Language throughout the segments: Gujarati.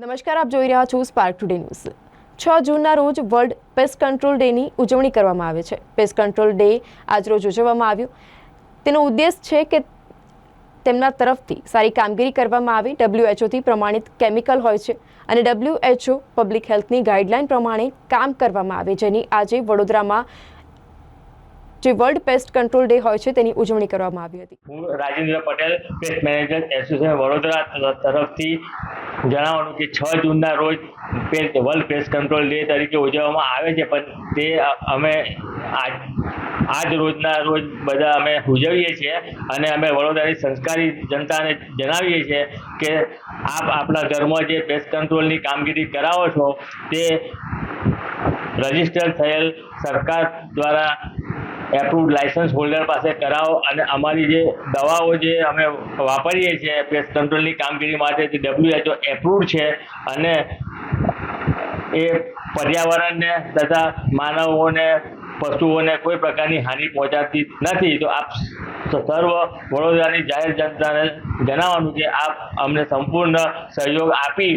નમસ્કાર, આપ જોઈ રહ્યા છો સ્પાર્ક ટુડે ન્યૂઝ છ જૂનના રોજ વર્લ્ડ પેસ્ટ કંટ્રોલ ડેની ઉજવણી કરવામાં આવે છે. પેસ્ટ કંટ્રોલ ડે આજરોજ ઉજવવામાં આવ્યો. તેનો ઉદ્દેશ છે કે તેમના તરફથી સારી કામગીરી કરવામાં આવે. ડબ્લ્યુએચઓથી પ્રમાણિત કેમિકલ હોય છે અને ડબ્લ્યુએચઓ પબ્લિક હેલ્થની ગાઈડલાઈન પ્રમાણે કામ કરવામાં આવે. જેની આજે વડોદરામાં જે વર્લ્ડ પેસ્ટ કંટ્રોલ ડે હોય છે તેની ઉજવણી કરવામાં આવી હતી. હું Rajendra Patel pest manager association Vadodara તરફથી જણાવવાનું કે છ જૂનના રોજ વર્લ્ડ પેસ્ટ કંટ્રોલ ડે તરીકે ઉજવવામાં આવે છે. પણ તે અમે આજ આજ રોજના રોજ બધા અમે ઉજવીએ છીએ અને અમે વડોદરાની સંસ્કારી જનતાને જણાવીએ છીએ કે આપ આપણા ઘરમાં જે પેસ્ટ કંટ્રોલની કામગીરી કરાવો છો તે રજિસ્ટર થયેલ સરકાર દ્વારા એપ્રુવડ લાયસન્સ હોલ્ડર પાસે કરાવો અને અમારી જે દવાઓ જે અમે વાપરીએ છીએ પેસ્ટ કંટ્રોલની કામગીરી માટે તે ડબ્લ્યુએચઓ એપ્રુવડ છે અને એ પર્યાવરણને તથા માનવોને, પશુઓને કોઈ પ્રકારની હાનિ પહોંચાડતી નથી. તો આપ સર્વ વડોદરાની જાહેર જનતાને જણાવવાનું કે આપ અમને સંપૂર્ણ સહયોગ આપી,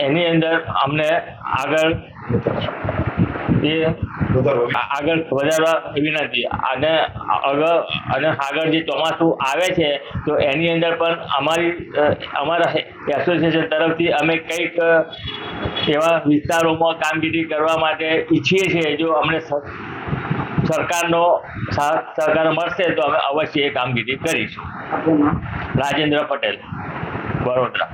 એની અંદર અમને આગળ એ આગળ વધારવા વિનંતી અને આગળ અને આગળ જે ચોમાસું આવે છે તો એની અંદર પણ અમારી અમારા એસોસિએશન તરફથી અમે કંઈક એવા વિસ્તારોમાં કામગીરી કરવા માટે ઈચ્છીએ છીએ જો અમને સર- સરકારનો સાથ સહકાર મળશે તો અમે અવશ્ય એ કામગીરી કરીશું. રાજેન્દ્ર પટેલ વડોદરા.